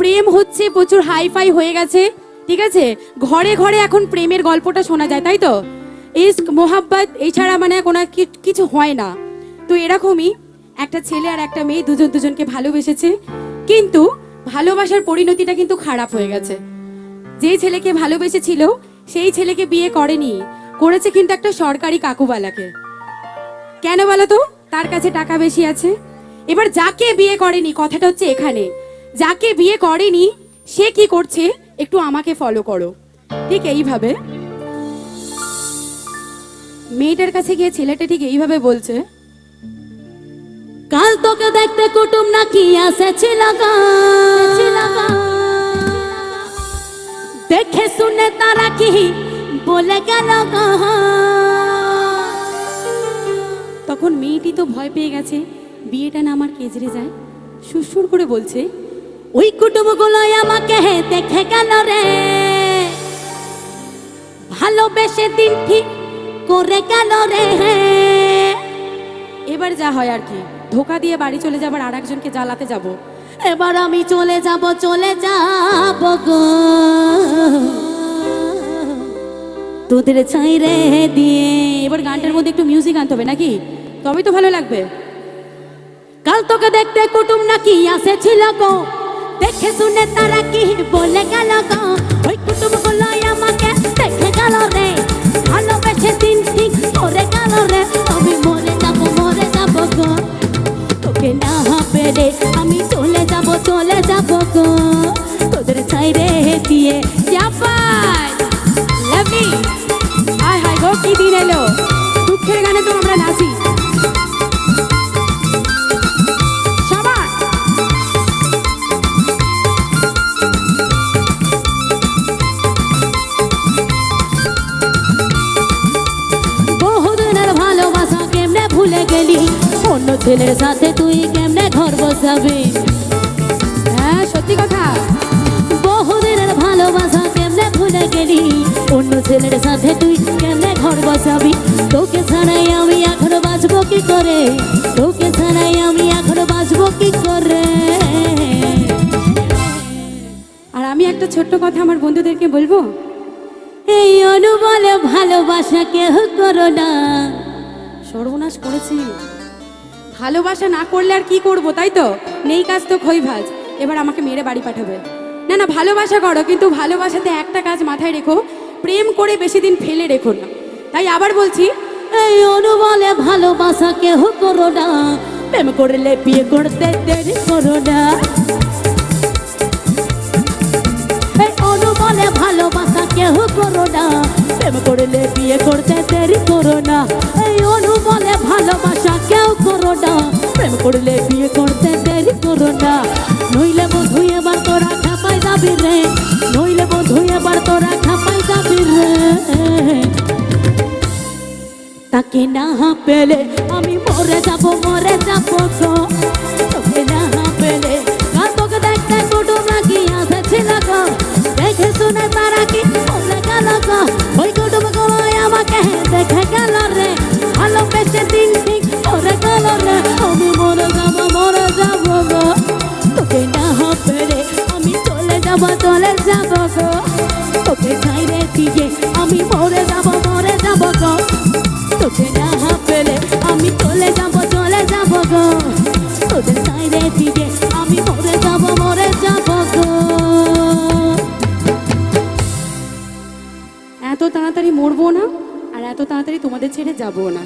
প্রেম হচ্ছে, প্রচুর hi fi হয়ে গেছে, ঠিক আছে? ঘরে ঘরে এখন প্রেমের গল্পটা শোনা যায়, তাই তো? ইস্ক মোহাব্বত এছাড়া মানে কোনো কিছু হয় না। তো এরকমই একটা ছেলে আর একটা মেয়ে দুজন দুজনকে ভালোবেসেছে, কিন্তু ভালোবাসার পরিণতিটা কিন্তু খারাপ হয়ে গেছে। যেই ছেলেকে ভালোবেসেছিল, সেই ছেলেকে বিয়ে করেনি, করেছে কিন্তু একটা সরকারি কাকুবালাকে। কেন বলো তো? তার কাছে টাকা বেশি আছে এবার যাকে বিয়ে করেনি কথাটা হচ্ছে এখানে যাকে বিয়ে করেনি সে কি করছে একটু আমাকে ফলো করো ঠিক এইভাবে মেয়েটার কাছে গিয়ে ছেলেটা ঠিক এইভাবে বলছে কাল তোকে দেখতে কুটুম নাকি এসেছিল গো। দেখে শুনে তারা কি বলে গেল। তখন মেয়েটি তো ভয় পেয়ে গেছে বিয়েটা না আমার কেজরে যায়? সুরসুর করে বলছে, ওই কুটুমগুলো আমাকে দেখে গেল রে। ভালোবেসে দিন ঠিক করে গেল রে। এবার যা হয় আর কি। ধোকা দিয়ে বাড়ি চলে যাবার আর একজনকে জ্বালাতে যাব। এবার আমি চলে যাব চলে যাব গো। তোদের ছাই রে দিয়ে এবার গানটার মধ্যে একটু মিউজিক আনতে হবে নাকি? তবেই তো ভালো লাগবে। কাল তোকে দেখতে কুটুম নাকি আসেছিল গো? দেখে শুনে তারা কি বলে গেল গো? ওই কুটুমগুলো আমাকে দেখে গেল রে। অন্য ছেলের সাথে তুই কেমনে ঘর বসাবি? হ্যাঁ সত্যি কথা। বহুদিনের ভালোবাসা কেমনে ভুলে গেলি? অন্য ছেলের সাথে তুই কেমনে ঘর বসাবি? তোকে ছাড়াই আমি এখন বাঁচবো কি করে? তোকে ছাড়াই আমি এখন বাঁচবো কি করে? আর আমি একটা ছোট্ট কথা আমার বন্ধুদেরকে বলব? এই অনুবলে ভালোবাসা কেহ করো না। সর্বনাশ করেছি। ভালোবাসা না করলে আর কি করব, তাই তো? নেই কাজ তো খই ভাজ। এবার আমাকে মেরে বাড়ি পাঠাবে। না না, ভালোবাসা করো, কিন্তু ভালোবাসাতে একটা কাজ মাথায় রেখো। প্রেম করে বেশি দিন ফেলে রেখো না। তাই আবার বলছি, এই অনুবলে ভালোবাসা কেহ করো না। প্রেম করলে বিয়ে করতে দেরি করো না। এই অনুবলে ভালোবাসা কেহ করো না। প্রেম করলে বিয়ে করতে দেরি করো না। প্রেম করলে বিয়ে করতে দেরি করো না। নইলে বধু এবার তোরা খাপাই যাবি রে। নইলে বধু এবার তোরা খাপাই যাবি রে। তাকে না পেলে আমি মরে যাব মরে যাব গো যাব, চলে যাব গো। তোকে ছাইরে দিয়ে আমি মরে যাব মরে যাব গো। তোকে না পেলে আমি চলে যাব চলে যাব গো। তোদের সাইরে দিয়ে আমি মরে যাব মরে যাব গো। এত তাড়াতাড়ি মরবো না, আর এত তাড়াতাড়ি তোমাদের ছেড়ে যাব না।